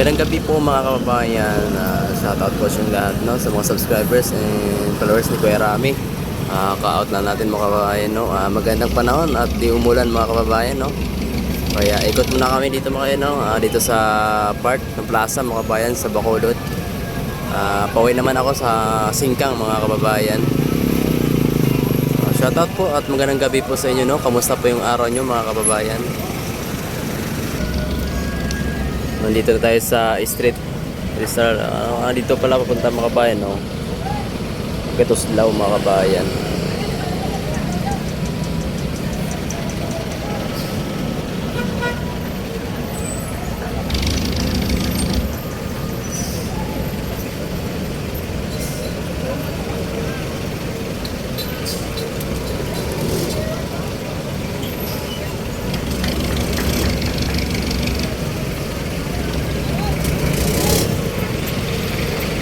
Magandang gabi po mga kababayan. Uh, shoutout po sa lahat no, sa mga subscribers and followers ni Kuya Rami. Ah, ka-out na natin mga kababayan. No? Ah, magandang panahon at di umulan mga kababayan. No? Kaya ikot muna kami dito mga kababayan, no? Ah, dito sa park ng plaza mga kababayan sa Bacolod. Ah, pauwi naman ako sa Singkang mga kababayan. Ah, shoutout po at magandang gabi po sa inyo. No? Kamusta po yung araw nyo mga kababayan? Nandito na tayo sa street Rizal. Ah, dito pala papunta mga kabayan, no? Katuslaw mga kabayan.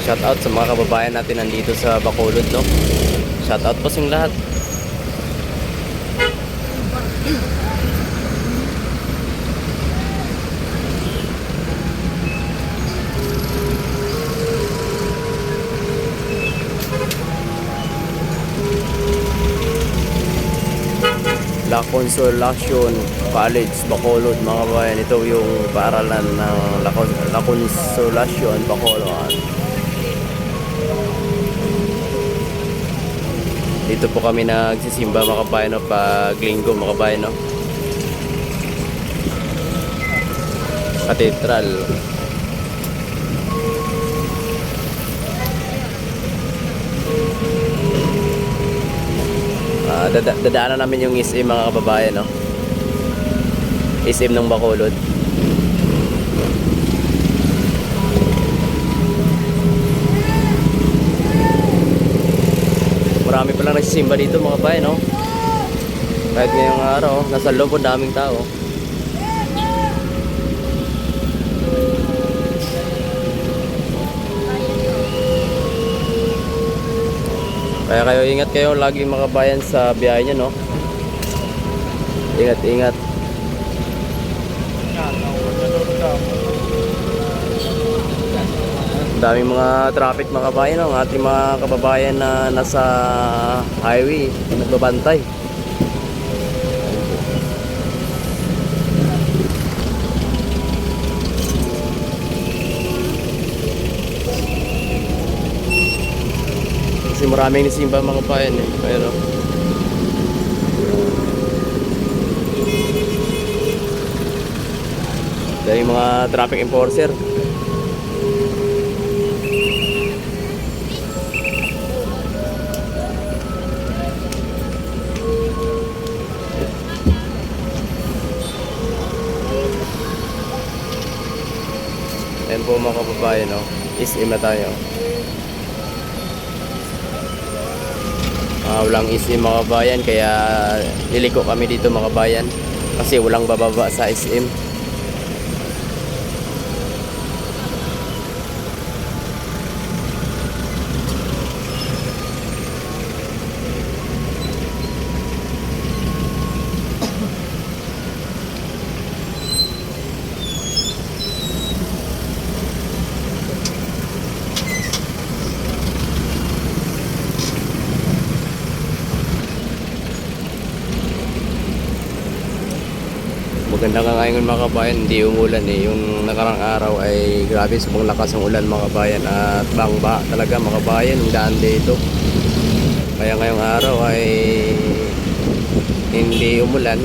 Shout out sa mga kababayan natin nandito sa Bacolod, no? Shout out po sa inyong lahat. La Consolacion College, Bacolod, mga kabayan. Ito yung paaralan ng La Consolacion, Bacolod. Dito po kami nagsisimba mga kabayan no, pag linggo mga kabayan no. Katedral. Ah, dada dadaanan namin yung SM mga kababayan no. SM ng Bacolod. Marami pa lang nagsisimba dito mga bayan, no? Kahit ngayong araw, nasa loob ang daming tao. Kaya kayo ingat kayo lagi mga bayan sa biyahe nyo, no? Ingat, ingat. Daming mga traffic mga kabayan, ang ating mga kababayan na nasa highway, nagbabantay. Kasi maraming nisimba mga kabayan eh. Pero, dahil mga traffic enforcer. Ayan po mga kababayan, no? SM na tayo. Ah, walang SM mga kababayan, kaya liliko kami dito mga kababayan. Kasi walang bababa sa SM. Maganda nga ngayon mga kabayan, hindi umulan eh. Yung nakarang araw ay grabe sobrang lakas ng ulan mga kabayan at bangba talaga mga kabayan daan dito. Kaya ngayong araw ay hindi umulan.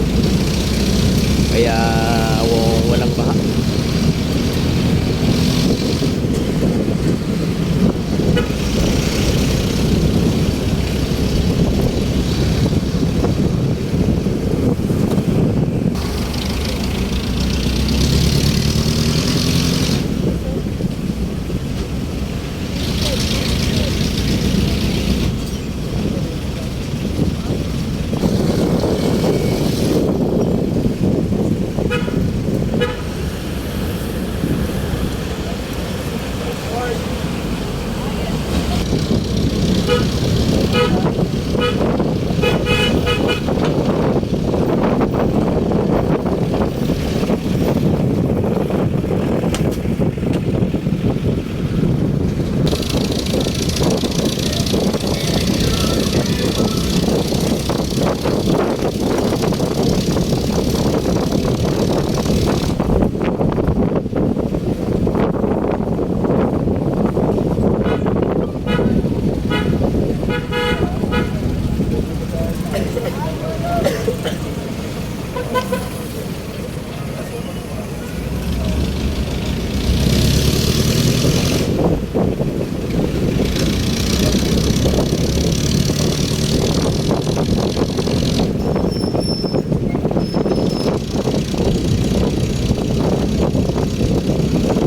Kaya wow,